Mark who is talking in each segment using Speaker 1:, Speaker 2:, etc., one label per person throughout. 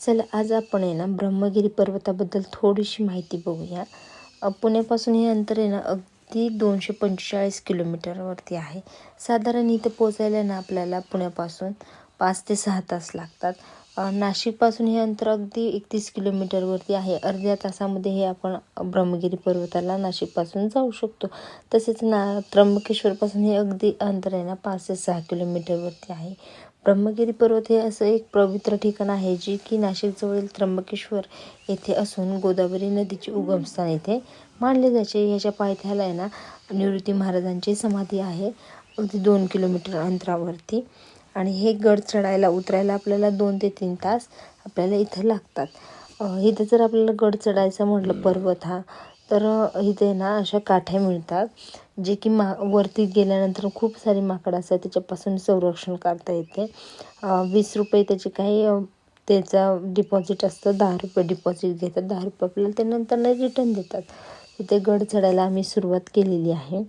Speaker 1: चला आज आपण आहे ना ब्रह्मगिरी पर्वताबद्दल थोडीशी माहिती बघूया. पुण्यापासून हे अंतर आहे ना अगदी दोनशे पंचेचाळीस किलोमीटरवरती आहे. साधारण इथं पोचायला ना आपल्याला पुण्यापासून पाच ते सहा तास लागतात. नाशिकपासून हे अंतर अगदी एकतीस किलोमीटरवरती आहे. अर्ध्या तासामध्ये हे आपण ब्रह्मगिरी पर्वताला नाशिकपासून जाऊ शकतो. तसेच ना त्र्यंबकेश्वरपासून हे अगदी अंतर आहे ना पाच ते सहा किलोमीटरवरती आहे. ब्रह्मगिरी पर्वत हे असं एक पवित्र ठिकाण आहे जे की नाशिकजवळील त्र्यंबकेश्वर येथे असून गोदावरी नदीचे उगमस्थान येथे मानले जायचे याच्या पायथ्याला आहे ना निवृत्ती महाराजांची समाधी आहे. अगदी दोन किलोमीटर अंतरावरती. आणि हे गड चढायला उतरायला आपल्याला दोन ते तीन तास आपल्याला इथं लागतात. इथं जर आपल्याला गड चढायचं म्हटलं पर्वत हा तर इथे ना अशा काठ्या मिळतात जे की मा वरती गेल्यानंतर खूप सारी माकडं असतात त्याच्यापासून संरक्षण करता येते. वीस रुपये त्याचे काही त्याचा डिपॉझिट असतं दहा रुपये डिपॉझिट घेतात दहा रुपये आपल्याला ते नंतर रिटर्न देतात. तिथे गड चढायला आम्ही सुरुवात केलेली आहे.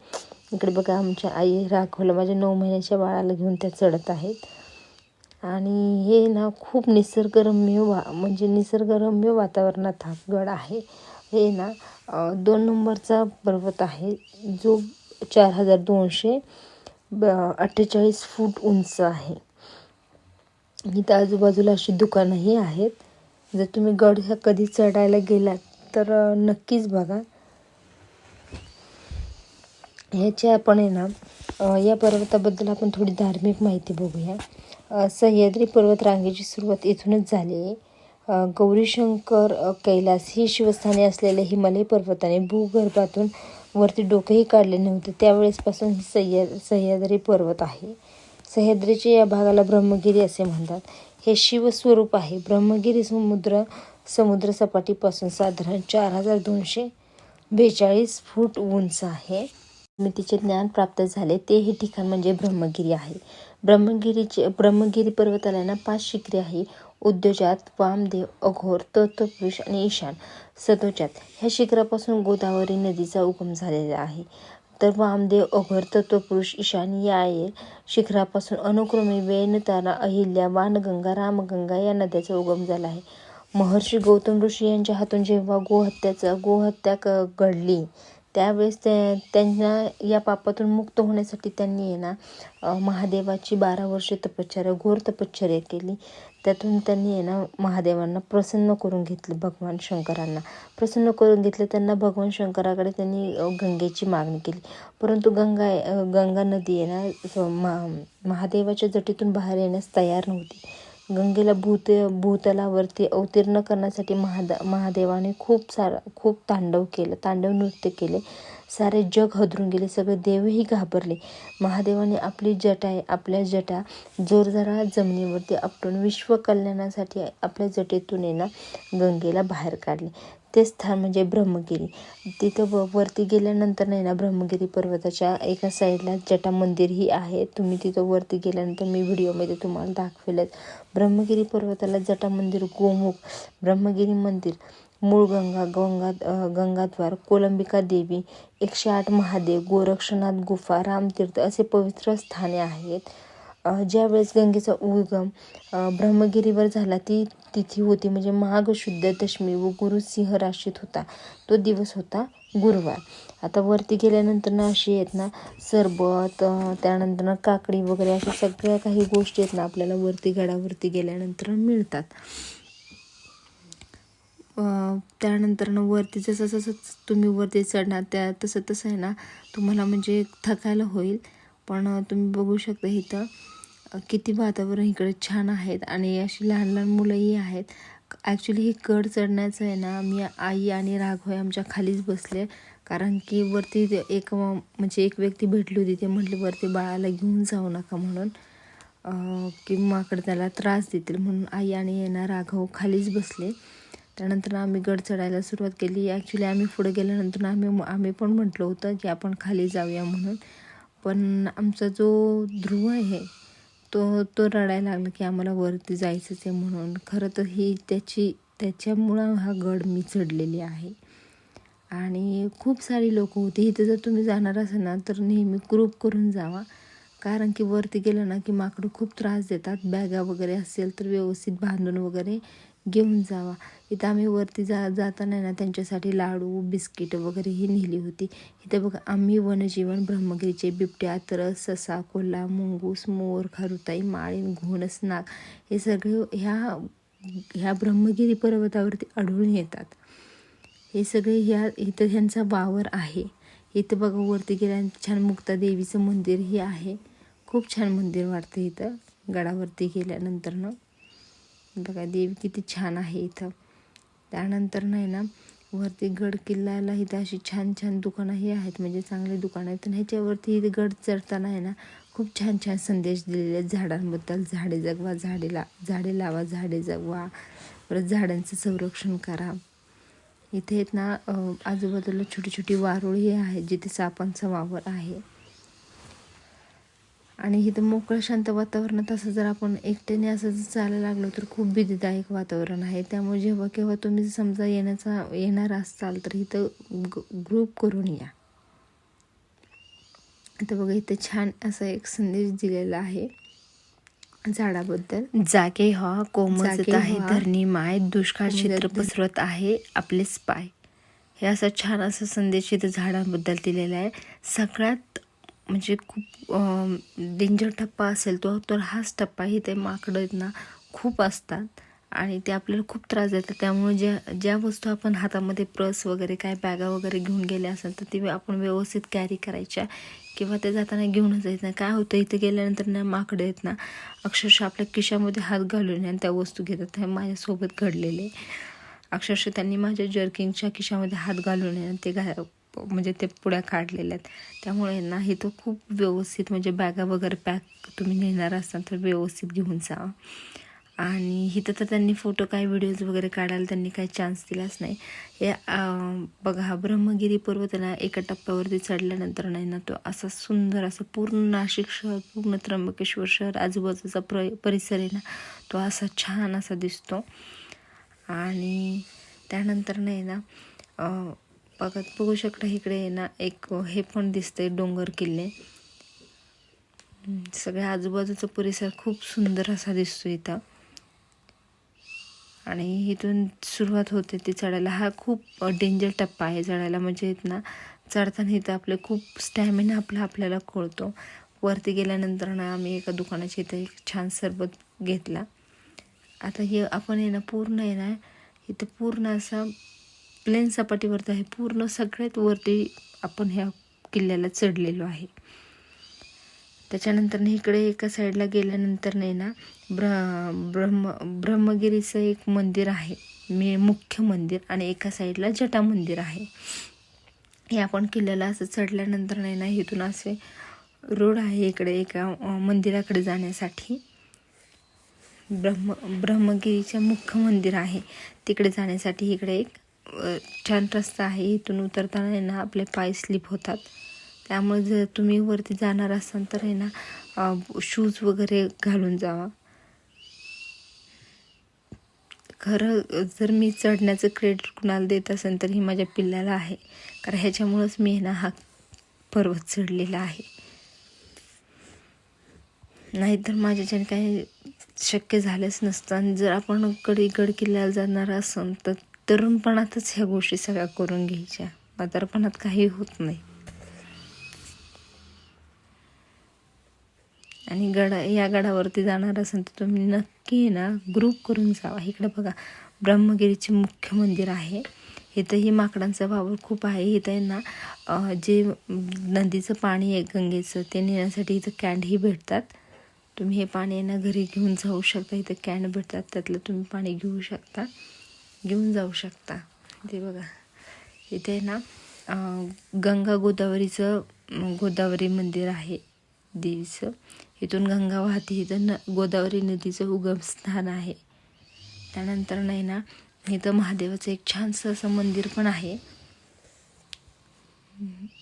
Speaker 1: इकडे बघा आमच्या आई राखवलं माझ्या नऊ महिन्याच्या बाळाला घेऊन त्या चढत आहेत. आणि हे ना खूप निसर्गरम्य वा म्हणजे निसर्गरम्य वातावरणात हा गड आहे. हे ना दोन नंबरचा पर्वत आहे. जो चार हजार दोनशे ब अठ्ठेचाळीस फूट उंच आहे. इथं आजूबाजूला अशी दुकानंही आहेत. जर तुम्ही गड ह्या कधी चढायला गेलात तर नक्कीच बघा. ह्याचे आपण आहे ना या पर्वताबद्दल आपण थोडी धार्मिक माहिती बघूया. सह्याद्री पर्वत रांगेची सुरुवात इथूनच झाली आहे. गौरीशंकर कैलास ही शिवस्थाने असलेल्या हिमालय पर्वताने भूगर्भातून वरती डोकेही काढले नव्हते. त्यावेळेसपासून ही सह्या सह्याद्री पर्वत आहे. सह्याद्रीच्या या भागाला ब्रह्मगिरी असे म्हणतात. हे शिवस्वरूप आहे. ब्रह्मगिरी समुद्र समुद्र सपाटीपासून साधारण चार हजार दोनशे बेचाळीस फूट उंच आहे. तिचे ज्ञान प्राप्त झाले. ते हे ठिकाण म्हणजे ब्रह्मगिरी आहे. ब्रह्मगिरीचे ब्रह्मगिरी पर्वताला ना पाच शिखरे आहे उद्योजात वामदेव अघोर तत्वपुरुष आणि ईशान सदोजात ह्या शिखरापासून गोदावरी नदीचा उगम झालेला आहे. तर वामदेव अघोर तत्वपुरुष ईशान या आहे शिखरापासून अनुक्रमे वेणतारा अहिल्या वानगंगा रामगंगा या नद्याचा उगम झाला आहे. महर्षी गौतम ऋषी यांच्या हातून जेव्हा गोहत्याचा गोहत्या क घडली त्यावेळेस ते त्यांना या पापातून मुक्त होण्यासाठी त्यांनी आहे ना महादेवाची बारा वर्षे तपश्चर्या घोर तपश्चर्या केली. त्यातून त्यांनी आहे ना महादेवांना प्रसन्न करून घेतलं भगवान शंकरांना. प्रसन्न करून घेतलं त्यांना भगवान शंकराकडे त्यांनी गंगेची मागणी केली. परंतु गंगा गंगा नदी आहे ना मा- महादेवाच्या जटीतून बाहेर येण्यास तयार नव्हती. गंगेला भूत भूतलावरती अवतीर्ण करण्यासाठी महाद महादेवाने खूप सारा खूप तांडव केलं तांडव नृत्य केले. सारे जग हदरून गेले सगळे देवही घाबरले. महादेवाने आपली जटा आहे आपल्या जटा जोरदारा जमिनीवरती आपटून विश्व कल्याणासाठी आपल्या जटेतून येणार गंगेला बाहेर काढले. ते स्थान म्हणजे ब्रह्मगिरी. तिथं व वरती गेल्यानंतर नाही ना ब्रह्मगिरी पर्वताच्या एका साईडला जटा मंदिरही आहे. तुम्ही तिथं वरती गेल्यानंतर मी व्हिडिओमध्ये तुम्हाला दाखवेलच. ब्रह्मगिरी पर्वताला जटा मंदिर गोमुख ब्रह्मगिरी मंदिर मूळ गंगा गंगा गंगाद्वार कोलंबिका देवी एकशे आठ महादेव गोरक्षनाथ गुफा रामतीर्थ असे पवित्र स्थाने आहेत. ज्यावेळेस गंगेचा उगम ब्रह्मगिरीवर झाला ती तिथी होती. म्हणजे माघ शुद्ध दशमी व गुरु सिंह राशीत होता. तो दिवस होता गुरुवार. आता वरती गेल्यानंतर ना अशी आहेत ना सरबत त्यानंतर ना काकडी वगैरे अशा सगळ्या काही गोष्टी आहेत ना आपल्याला वरती गडावरती गेल्यानंतर मिळतात. त्यानंतर ना वरती जसं जसं तुम्ही वरती चढणार त्या तसं तसं आहे ना तुम्हाला म्हणजे थकायला होईल. पण तुम्ही बघू शकता इथं किती वातावरण इकडे छान आहेत आणि अशी लहान लहान मुलंही आहेत. ॲक्च्युली हे गड चढण्याचं आहे ना मी आई आणि राघव आमच्या खालीच बसले. कारण की वरती एक म्हणजे एक व्यक्ती भेटली होती ते म्हटले वरती बाळाला घेऊन जाऊ नका म्हणून. की माकडं त्याला त्रास देतील म्हणून आई आणि येणार राघव खालीच बसले. त्यानंतर आम्ही गड चढायला सुरुवात केली. ॲक्च्युली आम्ही पुढे गेल्यानंतर आम्ही आम्ही पण म्हटलं होतं की आपण खाली जाऊया म्हणून. पण आमचा जो ध्रुव आहे तो तो रडायला लागला की आम्हाला वरती जायचंच आहे म्हणून. खरं तर ही त्याची त्याच्यामुळं हा गड मी चढलेली आहे. आणि खूप सारी लोक होती. इथं जर तुम्ही जाणार असाल ना तर नेहमी ग्रुप करून जावा.
Speaker 2: कारण की वरती गेलं ना की माकडं खूप त्रास देतात. बॅगा वगैरे असेल तर व्यवस्थित बांधून वगैरे घेऊन जावा. इथं आम्ही वरती जा जाताना ना त्यांच्यासाठी लाडू बिस्किट वगैरे ही नेली होती. इथं बघा आम्ही वनजीवन ब्रह्मगिरीचे बिबट्या तरस ससा कोल्हा मुंगूस मोर खारुताई माळीन घोणस नाग हे सगळे ह्या ह्या ब्रह्मगिरी पर्वतावरती आढळून येतात. हे सगळे ह्या इथं ह्यांचा वावर आहे. इथं बघा वरती गेल्यानंतर छान मुक्ता देवीचं मंदिरही आहे. खूप छान मंदिर वाटतं इथं. गडावरती गेल्यानंतरनं बघा देवी किती छान आहे इथं. त्यानंतर नाही ना वरती गड किल्ल्याला इथं अशी छान छान दुकानंही आहेत. म्हणजे चांगले दुकानं आहेत. आणि ह्याच्यावरती इथे गड चढताना आहे ना खूप छान छान संदेश दिलेले आहेत झाडांबद्दल. झाडे जगवा झाडे ला झाडे लावा झाडे जगवा. परत झाडांचं संरक्षण करा. इथे आहेत ना आजूबाजूला छोटी छोटी वारुळी आहेत जिथे सापांचा वावर आहे. आणि इथं मोकळं शांत वातावरणात असं जर आपण एकट्याने असं जर चालायला लागलो तर खूप भीतीदायक वातावरण आहे. त्यामुळे जेव्हा केव्हा तुम्ही समजा येण्याचा येणार असाल तर इथं ग्रुप करून या. आता बघा इथं छान असा एक संदेश दिलेला आहे झाडाबद्दल.
Speaker 1: जागे हा कोमजत आहे धरणी माय दुष्काळ क्षेत्र पसरत आहे आपले स्पाय हे असा छान असा संदेश इथं झाडांबद्दल दिलेला आहे. सगळ्यात म्हणजे खूप डेंजर टप्पा असेल तो तर हाच टप्पा इथे माकडं आहेत ना खूप असतात. आणि ते आपल्याला खूप त्रास देतात. त्यामुळे ज्या ज्या वस्तू आपण हातामध्ये प्रस वगैरे काय बॅगा वगैरे घेऊन गेल्या असेल तर ती आपण व्यवस्थित कॅरी करायच्या किंवा ते जाताना घेऊनच जायचं नाही. काय होतं इथं गेल्यानंतर ना माकडं आहेत ना अक्षरशः आपल्या खिशामध्ये हात घालून आणि त्या वस्तू घेतात. हे माझ्यासोबत घडलेले. अक्षरशः त्यांनी माझ्या जर्किंगच्या खिशामध्ये हात घालून ते घा म्हणजे ते पुड्या काढलेल्या आहेत. त्यामुळे ना हे तो खूप व्यवस्थित म्हणजे बॅगा वगैरे पॅक तुम्ही नेणार असाल तर व्यवस्थित घेऊन जा. आणि इथं तर त्यांनी फोटो काय व्हिडिओज वगैरे काढायला त्यांनी काही चान्स दिलाच नाही. हे बघा हा ब्रह्मगिरी पर्वत ना एका टप्प्यावरती चढल्यानंतर नाही ना तो असा सुंदर असं पूर्ण नाशिक शहर पूर्ण त्र्यंबकेश्वर शहर आजूबाजूचा प्र परिसर आहे ना तो असा छान असा दिसतो. आणि त्यानंतर नाही ना बघत बघू शकता इकडे ना एक हे पण दिसते डोंगर किल्ले. सगळ्या आजूबाजूचा परिसर खूप सुंदर असा दिसतो इथं. आणि इथून सुरुवात होते ती चढायला. हा खूप डेंजर टप्पा आहे चढायला. म्हणजे ना चढताना इथं आपले खूप स्टॅमिना आपला आपल्याला कळतो. वरती गेल्यानंतर ना आम्ही एका दुकानाच्या इथं एक छान सरबत घेतला. आता हे आपण आहे ना पूर्ण आहे ना इथं पूर्ण असा प्लेन सपाटीवरती आहे. पूर्ण सगळ्यात वरती आपण ह्या किल्ल्याला चढलेलो आहे. त्याच्यानंतर इकडे एका साईडला गेल्यानंतर नाही ना ब्र ब्रह्म ब्रह्मगिरीचं एक मंदिर आहे. मे मुख्य मंदिर आणि एका साईडला जटा मंदिर आहे. हे आपण किल्ल्याला असं चढल्यानंतर नाही ना इथून असे रोड आहे इकडे एका मंदिराकडे जाण्यासाठी. ब्रह्म ब्रह्मगिरीचं मुख्य मंदिर आहे. तिकडे जाण्यासाठी इकडे एक छान रस्ता आहे. इथून उतरताना आहे ना आपले पाय स्लिप होतात. त्यामुळे जर तुम्ही वरती जाणार असाल तर आहे ना शूज वगैरे घालून जावा. खरं जर मी चढण्याचं क्रेडिट कुणाला देत असेल तर ही माझ्या पिल्ल्याला आहे. कारण ह्याच्यामुळंच मी ना हा पर्वत चढलेला आहे. नाहीतर माझ्याच्याने काही शक्य झालंच नसतं. आणि जर आपण कडी गड किल्ल्याला जाणार असेल तर तरुणपणातच ह्या गोष्टी सगळ्या करून घ्यायच्या. म्हातारपणात काही होत नाही. आणि गडा या गडावरती जाणार असेल तर तुम्ही नक्की ना ग्रुप करून जावा. इकडे बघा ब्रह्मगिरीचे मुख्य मंदिर आहे. इथंही माकडांचा वावर खूप आहे. इथं ना जे नदीचं पाणी आहे गंगेचं ते नेण्यासाठी इथं कॅन्डही भेटतात. तुम्ही हे पाणी ना घरी घेऊन जाऊ शकता. इथं कॅन्ड भेटतात. त्यातलं तुम्ही पाणी घेऊ शकता. घेऊन जाऊ शकता. ते बघा. इथे ना गंगा गोदावरीचं गोदावरी मंदिर आहे देवीचं. इथून गंगा वाहते इथं न गोदावरी नदीचं उगमस्थान आहे. त्यानंतर नाही ना इथं महादेवाचं एक छानसं असं मंदिर पण आहे.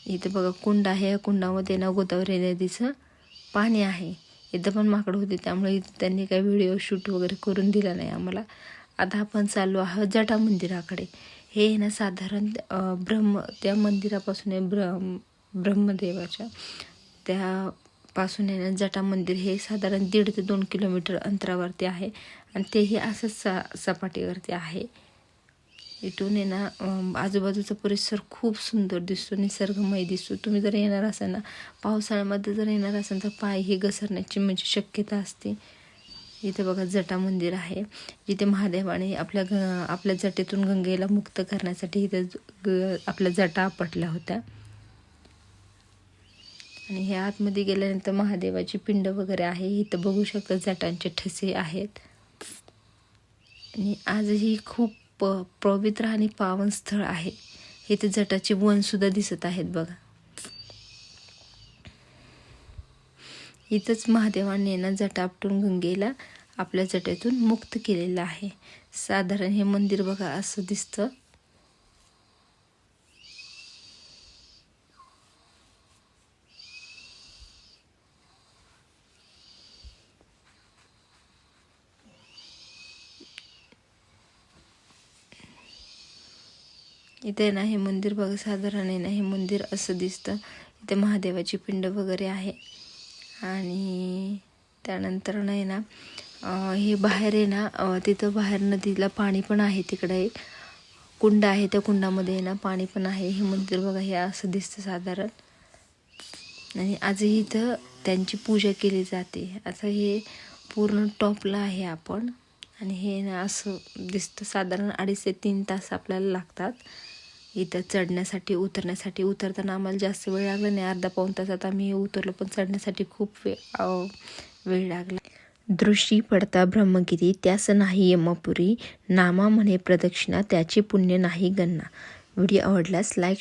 Speaker 1: इथं बघा कुंड आहे. या कुंडामध्ये ना गोदावरी नदीचं पाणी आहे. इथं पण माकड होते त्यामुळे त्यांनी काही व्हिडिओ शूट वगैरे करून दिला नाही आम्हाला. आता आपण चाललो आहोत जटा मंदिराकडे. हे ना साधारण ब्रह्म त्या मंदिरापासून ब्रह्म ब्रह्मदेवाच्या. त्या पासून आहे ना जटा मंदिर हे साधारण दीड ते दोन किलोमीटर अंतरावरती आहे. आणि तेही असंच सा सपाटीवरती आहे. इथून आहे ना आजूबाजूचा परिसर खूप सुंदर दिसतो निसर्गमय दिसतो. तुम्ही जर येणार असाल ना पावसाळ्यामध्ये जर येणार असाल तर पाय हे घसरण्याची म्हणजे शक्यता असते. इथे बघा जटा मंदिर आहे. जिथे महादेवाने आपल्या ग आपल्या जटेतून गंगेला मुक्त करण्यासाठी इथे ग आपल्या जटा आपटल्या होत्या. आणि हे आतमध्ये गेल्यानंतर महादेवाची पिंड वगैरे आहे. इथं बघू शकता जटांचे ठसे आहेत. आणि आजही खूप प पवित्र आणि पावन स्थळ आहे. इथे जटाचे वन सुद्धा दिसत आहेत बघा. इथंच महादेवाने ना जटा आपटून गंगेला आपल्या जटेतून मुक्त केलेलं आहे. साधारण हे मंदिर बघा असं दिसतं. इथे ना हे मंदिर बघा साधारण आहे ना हे मंदिर असं दिसतं. इथे महादेवाची पिंड वगैरे आहे. आणि त्यानंतर नाही ना हे बाहेर आहे ना तिथं बाहेर नदीला पाणी पण आहे तिकडे. एक कुंड आहे त्या कुंडामध्ये आहे ना पाणी पण आहे. हे मंदिर बघा हे असं दिसतं साधारण. आणि आजही इथं त्यांची पूजा केली जाते. आता हे पूर्ण टॉपला आहे आपण. आणि हे ना असं दिसतं साधारण अडीच ते तीन तास आपल्याला लागतात. इथं चढण्यासाठी उतरण्यासाठी. उतरताना आम्हाला जास्त वेळ लागला नाही. अर्धा पाऊण तासात आम्ही उतरलो पण चढण्यासाठी खूप वे वेळ लागला. दृष्टी पडता ब्रह्मगिरी त्यास नाही यमपुरी. नामा म्हणे प्रदक्षिणा त्याचे पुण्य नाही गणना. व्हिडिओ आवडल्यास लाईक